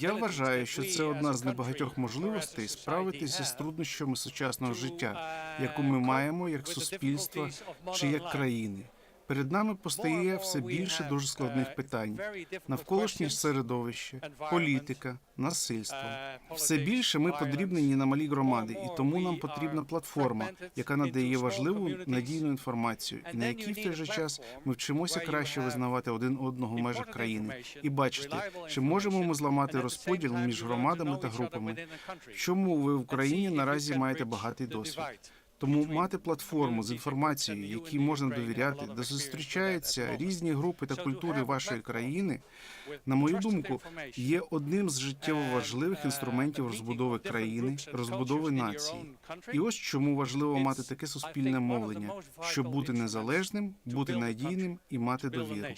Я вважаю, що це одна з небагатьох можливостей справитися з труднощами сучасного життя, яку ми маємо як суспільство чи як країни. Перед нами постає все більше дуже складних питань: навколишнє середовище, політика, насильство. Все більше ми подрібнені на малі громади, і тому нам потрібна платформа, яка надає важливу надійну інформацію, і на якій в той же час ми вчимося краще визнавати один одного в межах країни і бачити, чи можемо ми зламати розподіл між громадами та групами. Чому ви в Україні наразі маєте багатий досвід? Тому мати платформу з інформацією, якій можна довіряти, де зустрічаються різні групи та культури вашої країни, на мою думку, є одним з життєво важливих інструментів розбудови країни, розбудови нації. І ось чому важливо мати таке суспільне мовлення, щоб бути незалежним, бути надійним і мати довіру.